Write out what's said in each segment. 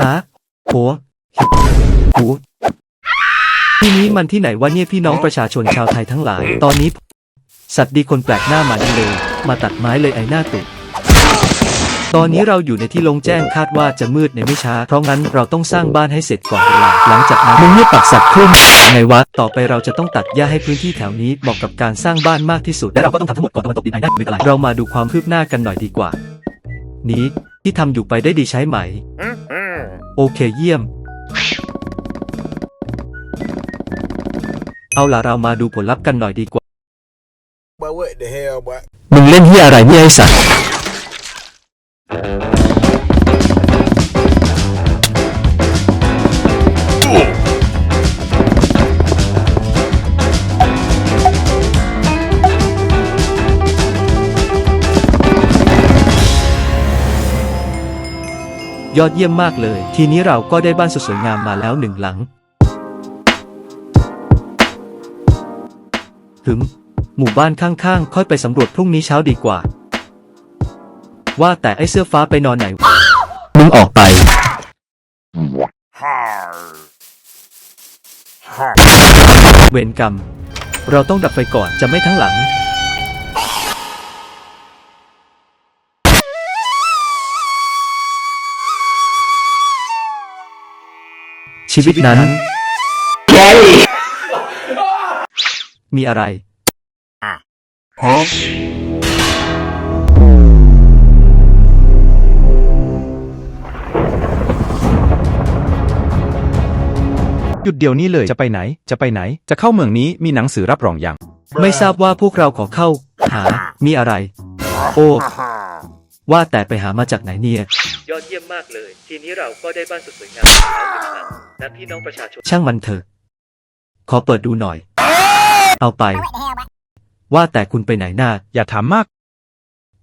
ฮะโหหูที่นี้มันที่ไหนวะเนี่ยพี่น้องประชาชนชาวไทยทั้งหลาย ตอนนี้ สัตว์ดีคนแปลกหน้ามานี่เลย มาตัดไม้เลยไอ้หน้าตุกตอนนี้เราอยู่ในที่โลงแจ้งคาดว่าจะมืดในไม่ช้า เพราะงั้นเราต้องสร้างบ้านให้เสร็จก่อนเวลาหลังจากนั้นมึงเนี่ยปักสัตว์เครื่องไงวะต่อไปเราจะต้องตัดหญ้าให้พื้นที่แถวนี้เหมาะกับการสร้างบ้านมากที่สุด และเราก็ต้องทำทั้งหมดก่อนตะวันตกดินไอ้หน้าไม่เป็นไรเรามาดูความคืบหน้ากันหน่อยดีกว่า นี้ที่ทำอยู่ไปได้ดีใช้ไหม โอเคเยี่ยม เอาล่ะเรามาดูผลลัพธ์กันหน่อยดีกว่า But what the hell, boy? มึงเล่นที่อะไรเนี่ยไอสัตว์ ยอดเยี่ยมมากเลย ทีนี้เราก็ได้บ้านสวยงามมาแล้วหนึ่งหลังถึงหมู่บ้านข้างๆ ค่อยไปสำรวจพรุ่งนี้เช้าดีกว่า ว่าแต่ไอ้เสื้อฟ้าไปนอนไหน มึงออกไป เวรกรรม เราต้องดับไฟก่อนจะไม่ทั้งหลัง ชีวิตนั้นมีอะไรหยุดเดี๋ยวนี้เลยจะไปไหน จะไปไหน จะเข้าเมืองนี้มีหนังสือรับรองอย่างไม่ทราบว่าพวกเราขอเข้า หา มีอะไร โอ้ว่าแต่ไปหามาจากไหนเนี่ย ยอดเยี่ยมมากเลย ทีนี้เราก็ได้บ้านสุดสวยงามแล้วหนึ่งหลังและพี่น้องประชาชน ช่างมันเถอะ ขอเปิดดูหน่อย เอาไป ว่าแต่คุณไปไหนนาอย่าถามมาก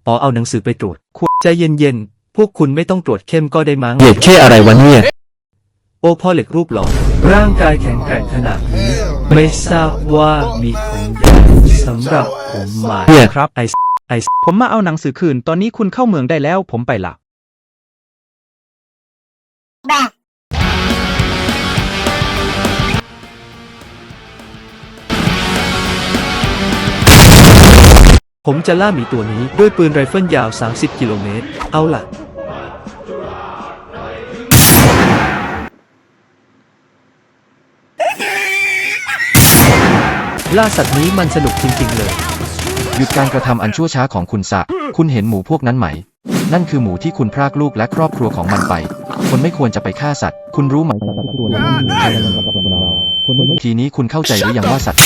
อ๋อเอาหนังสือไปตรวจคุณใจเย็นๆ พวกคุณไม่ต้องตรวจเข้มก็ได้มั้ง เหยียดแค่อะไรวะเนี่ย โอ้พ่อเหล็กรูปหล่อ ร่างกายแข็งแกร่งขนาดนี้ ไม่ทราบว่ามีของใหญ่สำหรับผมไหมาครับ ไอไอผมมาเอาหนังสือคืน ตอนนี้คุณเข้าเมืองได้แล้ว ผมไปละ ผมจะล่าหมีตัวนี้ด้วยปืนไรเฟิลยาว 30 กิโลเมตร เอาล่ะ ล่าสัตว์นี้มันสนุกจริงๆเลย หยุดการกระทำอันชั่วช้าของคุณซะ คุณเห็นหมูพวกนั้นไหม นั่นคือหมูที่คุณพรากลูกและครอบครัวของมันไป คนไม่ควรจะไปฆ่าสัตว์ คุณรู้ไหมทีนี้คุณเข้าใจหรือยังว่าสัตว์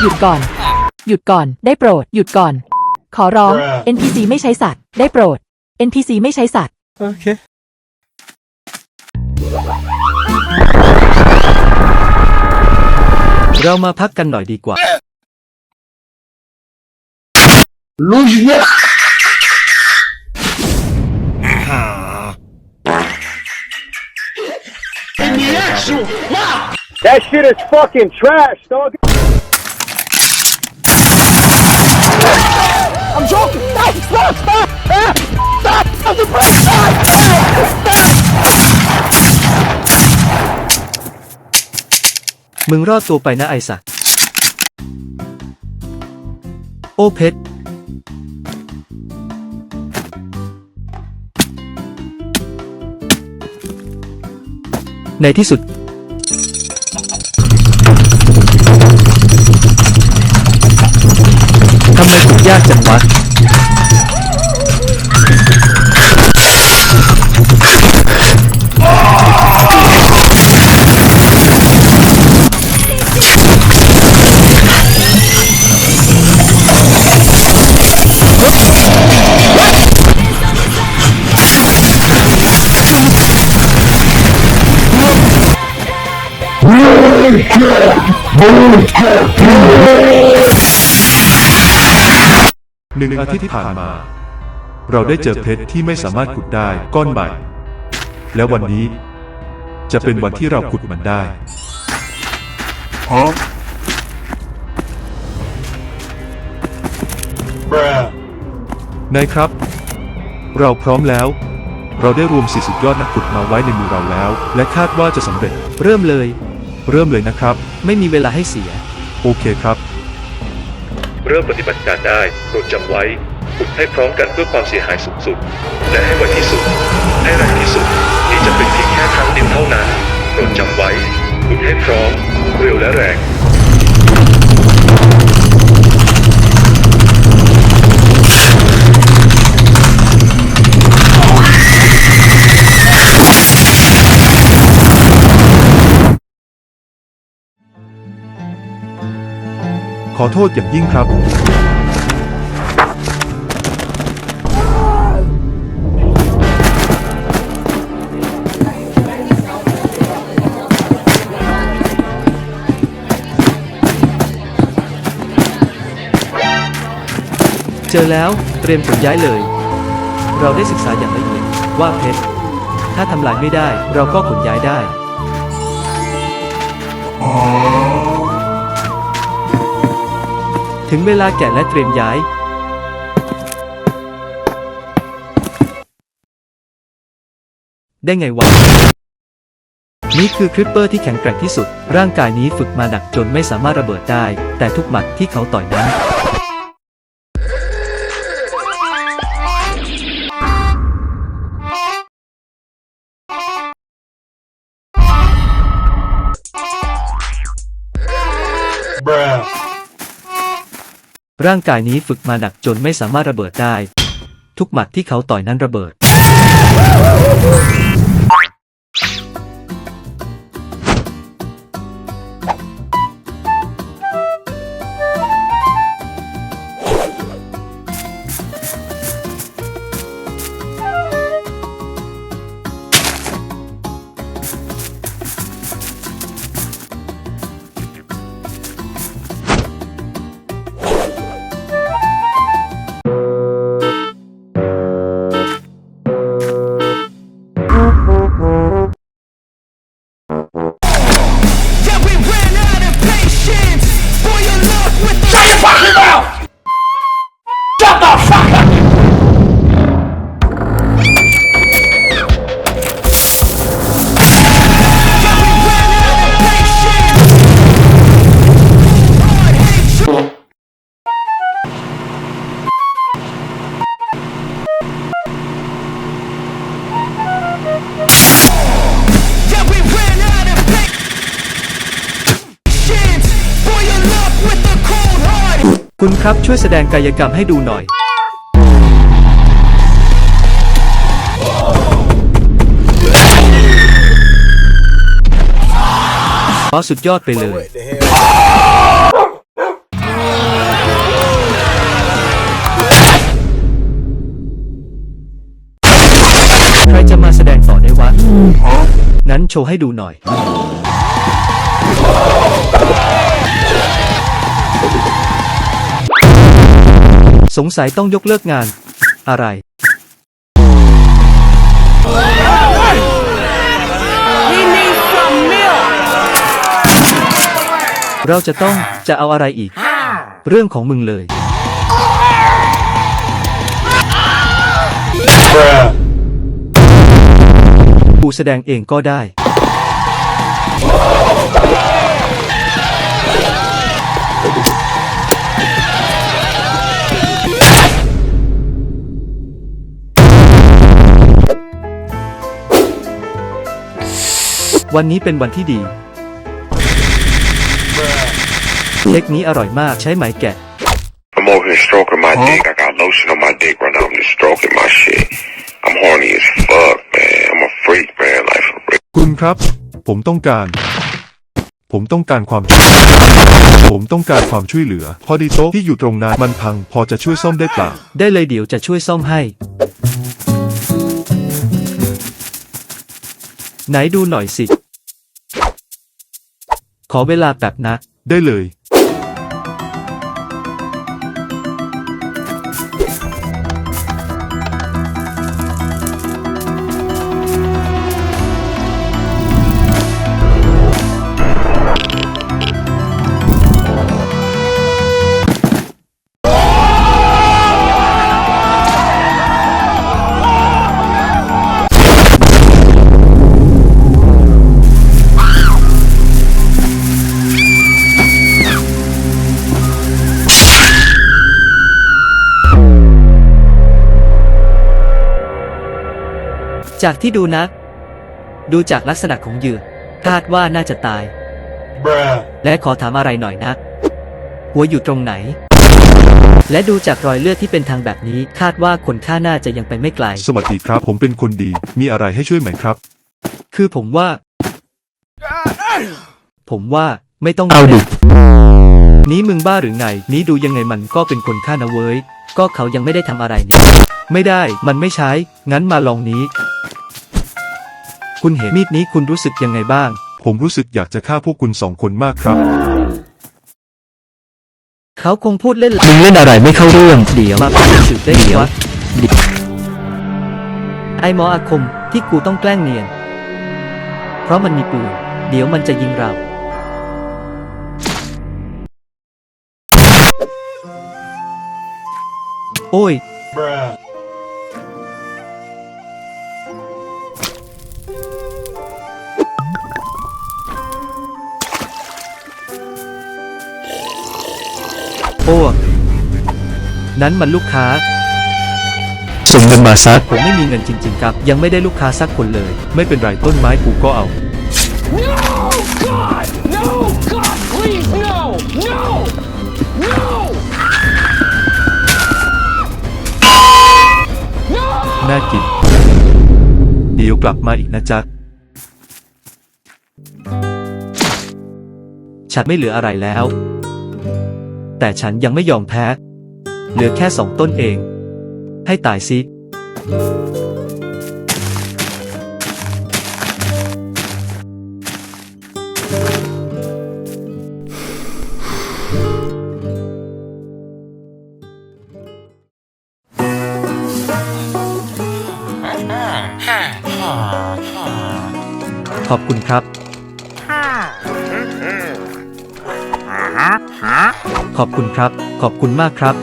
หยุดก่อน หยุดก่อน ได้โปรด หยุดก่อน ขอร้อง NPC ไม่ใช้สัตว์ ได้โปรด NPC ไม่ใช้สัตว์เรามาพักกันหน่อยดีกว่า That shit is fucking trash, dog. มึงรอดตัวไปนะไอสัตว์โอเพชรในที่สุด ทำไมถึงยากจังวะ หนึ่งอาทิตย์ที่ผ่านมา เราได้เจอเพชรที่ไม่สามารถขุดได้ก้อนใหม่ และวันนี้ จะเป็นวันที่เราขุดมันได้นายครับ เราพร้อมแล้ว เราได้รวมสี่สุดยอดนักขุดมาไว้ในมือเราแล้ว และคาดว่าจะสำเร็จ เริ่มเลย เริ่มเลยนะครับ ไม่มีเวลาให้เสีย โอเคครับ เริ่มปฏิบัติการได้โปรดจำไว้ขุดให้พร้อมกันเพื่อความเสียหายสูงสุด และให้ไวที่สุด ให้แรงที่สุด นี่จะเป็นเพียงแค่ครั้งเดียวเท่านั้นโปรดจำไว้ขุดให้พร้อม เร็วและแรง ขอโทษอย่างยิ่งครับ เจอแล้วเตรียมขนย้ายเลย เราได้ศึกษาอย่างละเอียดว่าเพชรถ้าทำลายไม่ได้เราก็ขนย้ายได้ ถึงเวลาแกะและเตรียมย้าย ได้ไงวะ นี่คือคริปเปอร์ที่แข็งแกร่งที่สุด ร่างกายนี้ฝึกมาหนักจนไม่สามารถระเบิดได้ แต่ทุกหมัดที่เขาต่อยนั้น ร่างกายนี้ฝึกมาหนักจนไม่สามารถระเบิดได้ ทุกหมัดที่เขาต่อยนั้นระเบิด ครับช่วยแสดงกายกรรมให้ดูหน่อยอ๋อสุดยอดไปเลย ใครจะมาแสดงต่อได้วะ นั้นโชว์ให้ดูหน่อย สงสัยต้องยกเลิกงาน อะไร เราจะต้องจะเอาอะไรอีก เรื่องของมึงเลย กูแสดงเองก็ได้ วันนี้เป็นวันที่ดี เค้กนี้อร่อยมากใช้ไหมแกะ I'm over here stroking my dick. I got lotion on my dick right now. I'm just stroking my shit. I'm horny as fuck, man. I'm a freak, man. Like for real. คุณครับ ผมต้องการ ผมต้องการความช่วยผมต้องการความช่วยเหลือ พอดีโต๊ะที่อยู่ตรงนั้นมันพัง พอจะช่วยซ่อมได้เปล่า ได้เลยเดี๋ยวจะช่วยซ่อมให้ ไหนดูหน่อยสิ ขอเวลาแป๊บนะ ได้เลย จากที่ดูนะ ดูจากลักษณะของเหยื่อคาดว่าน่าจะตาย Bruh. และขอถามอะไรหน่อยนะ หัวอยู่ตรงไหน และดูจากรอยเลือดที่เป็นทางแบบนี้ คาดว่าคนฆ่าน่าจะยังไปไม่ไกล สวัสดีครับผมเป็นคนดี มีอะไรให้ช่วยไหมครับ คือผมว่า ผมว่าไม่ต้องเอาดินี้มึงบ้าหรือไง นี้ดูยังไงมันก็เป็นคนฆ่านะเว้ย ก็เขายังไม่ได้ทำอะไรนี่ ไม่ได้ มันไม่ใช้ งั้นมาลองนี้ คุณเห็นมีดนี้คุณรู้สึกยังไงบ้าง ผมรู้สึกอยากจะฆ่าพวกคุณสองคนมากครับ เขาคงพูดเล่นมึงเล่นอะไรไม่เข้าเรื่อง เดี๋ยวมาเป็นสืบได้เดี๋ยวไอหมออาคมที่กูต้องแกล้งเนียน เพราะมันมีปืนเดี๋ยวมันจะยิงเรา โอ้ย Bruh. โอ้นั้นมันลูกค้า ส่งเงินมาซัก ผมไม่มีเงินจริง ๆ ครับ ยังไม่ได้ลูกค้าสักคนเลย ไม่เป็นไรต้นไม้กูก็เอา No! God! No! God, please, no! No! No! No! น่ากิน เดี๋ยวกลับมาอีกนะจ๊ะฉันไม่เหลืออะไรแล้ว แต่ฉันยังไม่ยอมแพ้ เหลือแค่สองต้นเอง ให้ตายซิขอบคุณครับ ขอบคุณครับ ขอบคุณมากครับ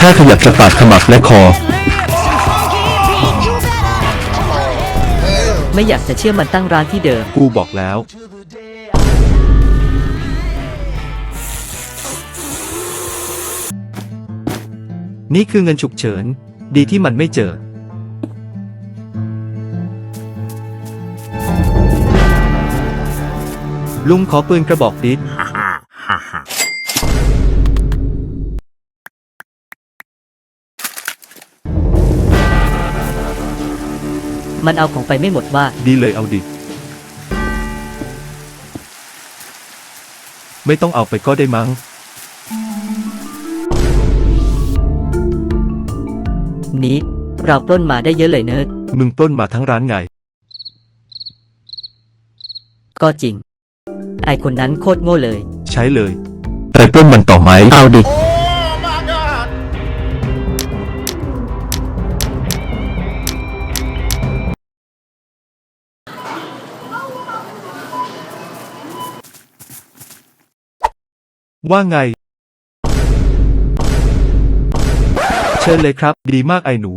ถ้าขยับจะปาดขมับและคอ ไม่อยากจะเชื่อมันตั้งร้านที่เดิม กูบอกแล้ว นี่คือเงินฉุกเฉิน ดีที่มันไม่เจอ ลุงขอปืนกระบอกดิสมันเอาของไปไม่หมดว่า ดีเลยเอาดิ ไม่ต้องเอาไปก็ได้มั้ง นี้ เราปล้นมาได้เยอะเลยเนิร์ดมึงปล้นมาทั้งร้านไง ก็จริง ไอคนนั้นโคตรโง่เลย ใช้เลยไปปล้นมันต่อไหมเอาดิ ว่าไง เชิญเลยครับ ดีมากไอ้หนู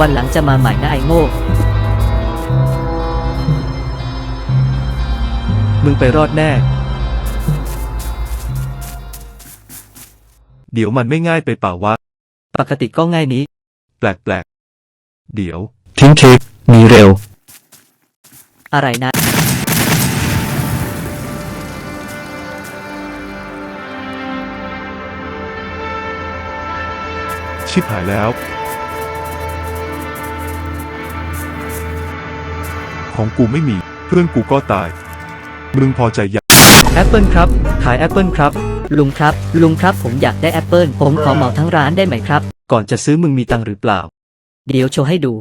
วันหลังจะมาใหม่นะไอโง่มึงไปรอดแน่ เดี๋ยวมันไม่ง่ายไปเปล่าวะ ปกติก็ง่ายนี้ แปลกๆเดี๋ยว ทิ้งทริปมีเร็ว อะไรนะ ชิบหายแล้ว ของกูไม่มี เพื่อนกูก็ตาย มึงพอใจยังแอปเปิลครับ ขายแอปเปิลครับ ลุงครับ ลุงครับผมอยากได้แอปเปิลผมขอเหมาทั้งร้านได้ไหมครับ ก่อนจะซื้อมึงมีตังค์หรือเปล่า เดี๋ยวโชว์ให้ดู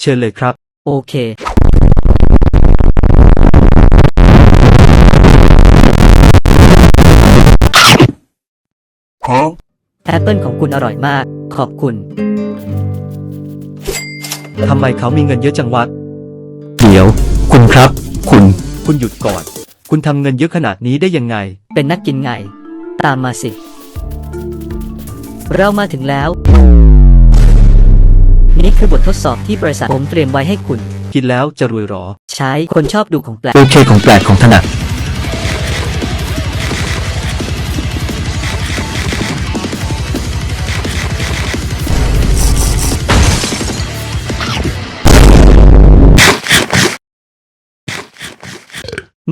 เชิญเลยครับ โอเค แอปเปิลของคุณอร่อยมาก ขอบคุณ ทำไมเขามีเงินเยอะจังวะ เดี๋ยว คุณครับ คุณ คุณหยุดก่อน คุณทำเงินเยอะขนาดนี้ได้ยังไง เป็นนักกินไง ตามมาสิ เรามาถึงแล้ว นี่คือบททดสอบที่บริษัทผมเตรียมไว้ให้คุณ กินแล้วจะรวยหรอ ใช้คนชอบดูของแปลก โอเคของแปลกของถนัด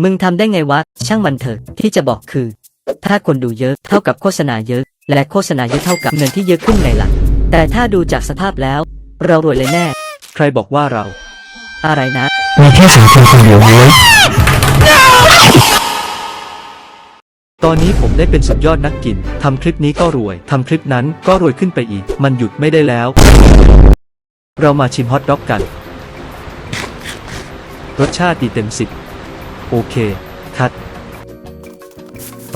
มึงทำได้ไงวะ ช่างมันเถอะ ที่จะบอกคือ ถ้าคนดูเยอะเท่ากับโฆษณาเยอะ และโฆษณาเยอะเท่ากับเงินที่เยอะขึ้นไงล่ะ แต่ถ้าดูจากสภาพแล้ว เรารวยเลยแน่ ใครบอกว่าเรา อะไรนะ มีแค่สองคนคนเดียวเลยตอนนี้ผมได้เป็นสุดยอดนักกิน ทำคลิปนี้ก็รวย ทำคลิปนั้นก็รวยขึ้นไปอีก มันหยุดไม่ได้แล้ว เรามาชิมฮอทด็อกกัน รสชาติดีเต็มสิบ โอเค คัด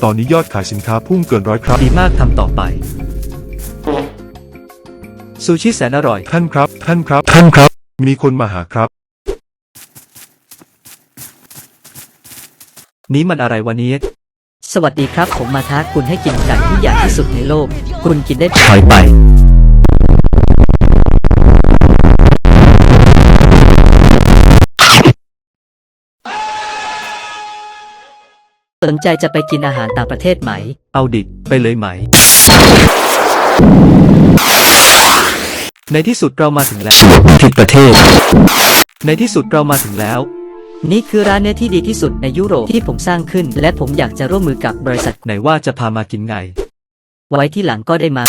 ตอนนี้ยอดขายสินค้าพุ่งเกินร้อยครับ ดีมากทำต่อไป ซูชิแสนอร่อย ท่านครับ ท่านครับ ท่านครับ มีคนมาหาครับ นี้มันอะไรวะเนี้ สวัสดีครับ ผมมาท้าคุณให้กินไก่ที่ใหญ่ที่สุดในโลก คุณกินได้ถอยไป สนใจจะไปกินอาหารต่างประเทศไหม เอาดิ ไปเลยไหม ในที่สุดเรามาถึงแล้ว ผิดประเทศ ในที่สุดเรามาถึงแล้ว นี่คือร้านเนื้อที่ดีที่สุดในยุโรปที่ผมสร้างขึ้น และผมอยากจะร่วมมือกับบริษัท ไหนว่าจะพามากินไง ไว้ที่หลังก็ได้มา